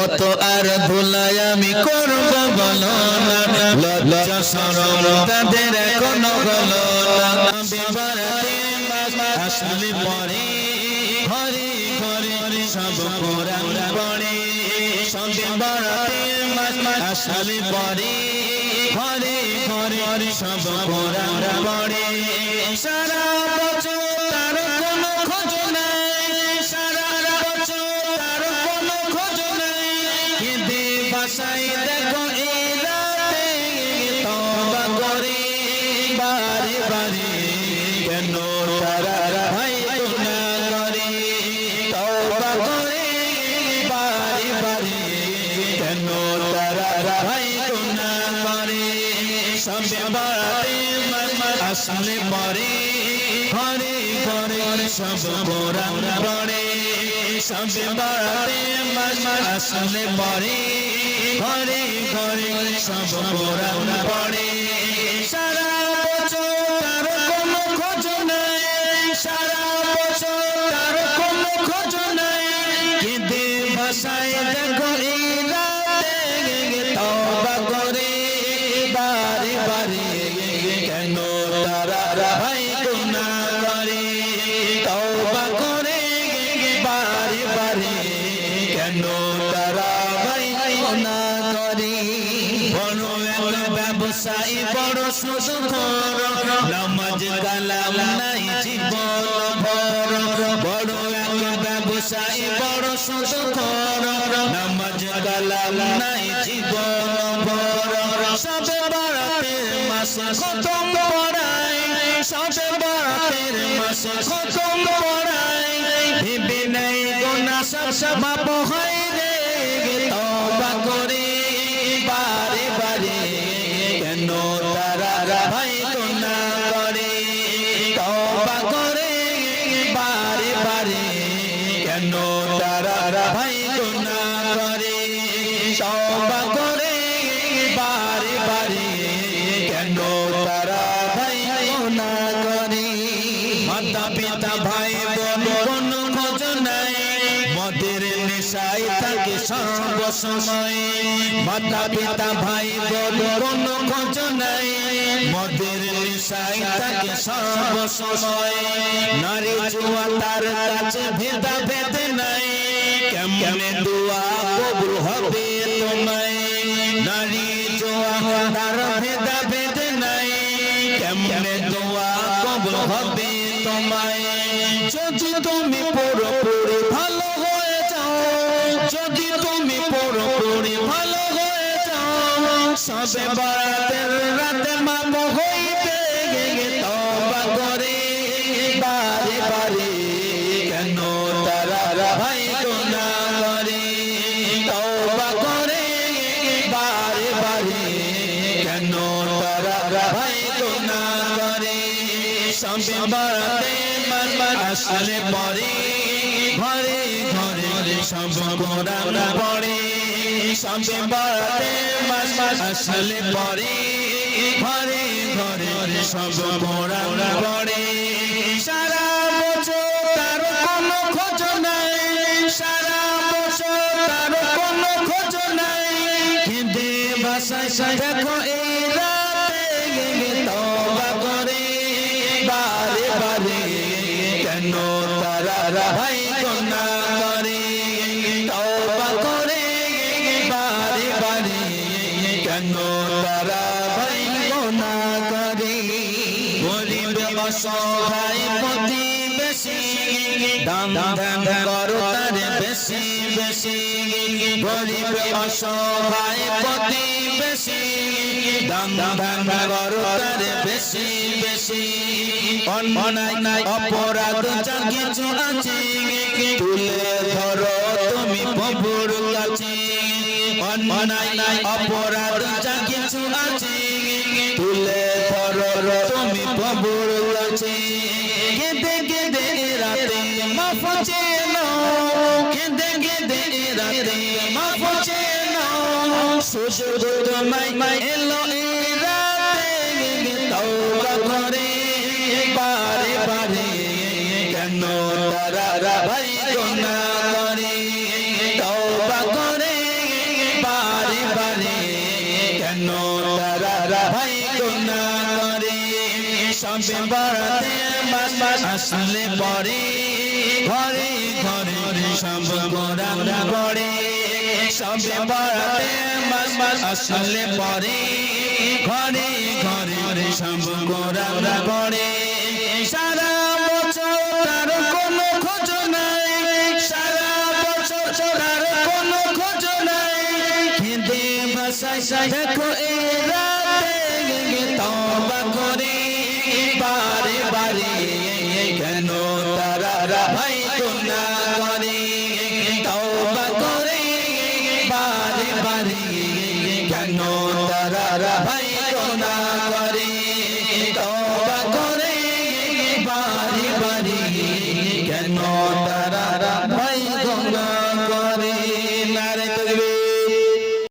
কত আর ধুলাই আমি করব বলো তাদের এখনও হলো না। বিবারাতে আসলে পরে ঘরে ঘরে সব কোরআন পড়ে। সবে বারাতে আসলে পরে ঘরে ঘরে সব কোরআন পড়ে। সারা বছর তার কোনো খোঁজ নাই। আসলে পরে ঘরে ঘরে সব কোরআন পড়ে সবে বারে আসলে পরে ঘরে ঘরে সব কোরআন পড়ে কেন তারা ভাই গুনাহ করে তওবা করে বারে বারে কেন তারা ভাই গুনাহ করে বড় একটা ব্যবসায়ী, বড় সুখর নামাজ কালাম নাই, জীবন ভর। বড় একটা ব্যবসায়ী, বড় সুখর নামাজ কালাম নাই খতম পড়াই সবে বারাতের মাসে। খতম পড়াই ভেবে নাই গোনা সব সব মাপ হয় রে, তওবা করে বারে বারে। কেন তারা ভাই গোনা করে? তওবা করে বারে বারে। কেন তারা ভাই গোনা করে? তওবা নেশায় থাকে সর্ব সময় মাতা পিতা, ভাই, বোন কোন খোঁজ নাই মদের নেশায় থাকে সর্ব সময় নারী জুয়া তার কাছে ভেদা ভেদ নাই। কেমনে দোয়া কবুল হবে তোমায়? নারী জোয়া তার ভেদা ভেদ নাই। কেমনে দোয়া তোমায়? যদি তুমি পুরোপুরি ভালো যদি তুমি পুরোপুরি ভালো হয়ে যাও। সবে বারাতের রাতে মাপ হইবে তবা করে। বারে বারে কেন তারা ভাই গোনা করে? তবা করে, বারে বারে কেন তারা ভাই গোনা করে? সবে বারাতে আসলে পরে, ঘরে ঘরে কোরআন পড়ে সবে বারাতে আসলে পরে ঘরে ঘরে কোরআন পড়ে সারা বছর তার কোনো খোঁজ নাই, সারা বছর তার কোনো খোঁজ নাই। কেঁদে ভাষায় দেখো এই অসহায় প্রতিবেশী। দান ধ্যান করো তার বেশি বেশি। গরিব অসহায় প্রতিবেশী। দান ধ্যান করো তার বেশি বেশি। অন্যায়, অপরাধ যা কিছু আছে, তুলে ধরো তুমি প্রভুর কাছে। অন্যায়, অপরাধ যা কিছু আছে, তুলে ধরো তুমি প্রভুর কাছে কেঁদে কেঁদে রাতে মা চেনো কেঁদে কেঁদে রাতে মাফ চেনো সুযোগ তোমায় এলো এই রাতে তওবা করে। বারে বারে কেন তারা ভাই গোনা? মাস মাস আসলে পরে ঘরে ঘরে কোরআন পড়ে, সবে বরাতে মাস মাস আসলে পরে ঘরে ঘরে কোরআন পড়ে। সারা বছর তার কোনো খোঁজ নাই, সারা বছর তার কোনো খোঁজ নাই। কেঁদে ভাষায় দেখো এই রাতে তবা করে বারে বারে কেন তারা ভাই তোমরা করে